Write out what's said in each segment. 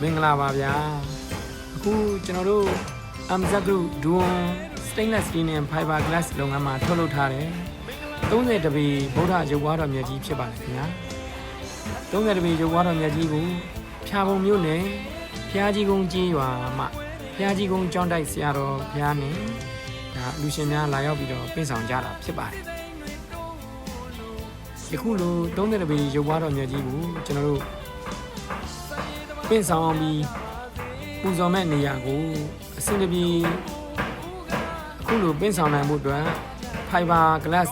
မင်္ဂလာပါဗျာအခုကျွန်တော်တို့ Amza Group Duon Stainless Steel and Fiber Glass လုပ်ငန်းမှာထုတ်လုပ်ထားတယ်30တပီဗုဒ္ဓရုပ်ဝါတော်မြတ်ကြီးဖြစ်ပါတယ်ခင်ဗျာ30တပီရုပ်ဝါတော်မြတ်ကြီးကိုဖြာပုံမြို့နယ်ဖျားကြီးကုန်းကြီးရွာမှာဖျားကြီးကုန်းကျောင်းတိုက်ဆရာတော်ဘုရားနဲ့ဒါလူရှင်များလာရောက်ပြီးတော့ပြင်ဆောင်ကြတာဖြစ်ပါတယ်ယခုလို30တပီရုပ်ဝါတော်မြတ်ကြီးကိုကျွန်တော်တို့ ပင့်ဆောင်အောင်ပြီးပူဇော်မဲ့နေရာကိုအဆင်တပြေအခုလိုပင့်ဆောင်နိုင်မှုအတွက် fiber glass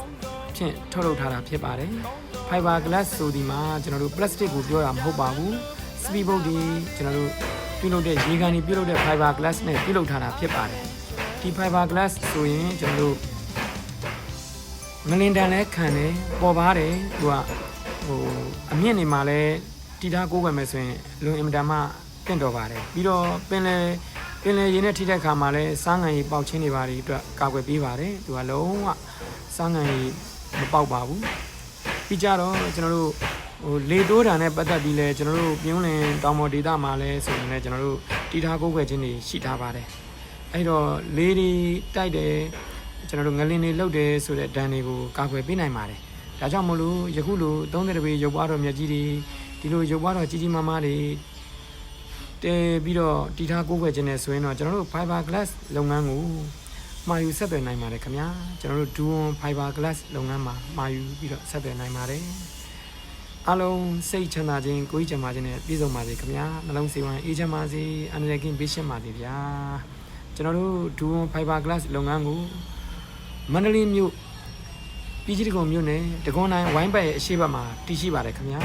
ဖြင့်ထုတ်လုပ်ထားတာဖြစ်ပါတယ် fiber glass ဆိုဒီမှာကျွန်တော်တို့ plastic ကိုပြောတာမဟုတ်ပါဘူး speed boat တွေကျွန်တော်တို့ပြုလုပ်တဲ့ရေကန်တွေပြုလုပ်တဲ့ fiber glass နဲ့ပြုလုပ်ထားတာဖြစ်ပါတယ်ဒီ fiber glass ဆိုရင်ကျွန်တော်တို့ငလင်တန်လဲခံတယ်ပေါ်ပါတယ်သူကဟိုအမြင့်နေမှာလဲ တီထားကိုးွယ်မယ်ဆိုရင်လွန်အင်မတန်မှတင့်တော်ပါတယ်ပြီးတော့ပင်လေပင်လေရင်းနဲ့ထိတဲ့ခါမှာလဲစားငံရီပေါက်ချင်းတွေပါတွေအတွက်ကာကွယ်ပေးပါတယ်သူကလုံးဝစားငံရီမပေါက်ပါဘူးပြီးကြတော့ကျွန်တော်တို့ဟိုလေတိုးတာနဲ့ပတ်သက်ပြီးလဲကျွန်တော်တို့ပြုံးလင်တောင်ပေါ်ဒေသမှာလဲဆိုရင်လည်းကျွန်တော်တို့တီထားကိုးွယ်ခြင်းတွေရှိထားပါတယ်အဲ့တော့လေတွေတိုက်တယ်ကျွန်တော်တို့ငလင်တွေလှုပ်တယ်ဆိုတဲ့ဒဏ်တွေကိုကာကွယ်ပေးနိုင်ပါတယ်ဒါကြောင့်မလို့ယခုလို30တပေရုပ်ပွားတော်မြတ်ကြီးတွေ ဒီလိုရုပ်ပွားတော့ကြီးကြီးမားမားတွေတဲပြီးတော့တီထားကိုးကွယ်ခြင်းနဲ့ဆိုရင်တော့ကျွန်တော်တို့ fiber glass လုပ်ငန်းကိုမှာယူဆက်သွယ်နိုင်ပါတယ်ခင်ဗျာကျွန်တော်တို့ Duon fiber glass လုပ်ငန်းမှာမှာယူပြီးတော့ဆက်သွယ်နိုင်ပါတယ်အားလုံးစိတ်ချမ်းသာခြင်းကိုယ်ကြီးချမ်းသာခြင်းနဲ့ပြည့်စုံပါစေခင်ဗျာနှလုံးစိတ်ဝမ်းအေးချမ်းပါစေအန္တရာယ်ကင်းဘေးရှင်းပါစေဗျာကျွန်တော်တို့ Duon fiber glass လုပ်ငန်းကိုမန္တလေးမြို့ပြည်ကြီးတကုံမြို့နယ်တကွန်တိုင်းဝိုင်းဘက်ရဲ့အရှိတ်ဘက်မှာတည်ရှိပါတယ်ခင်ဗျာ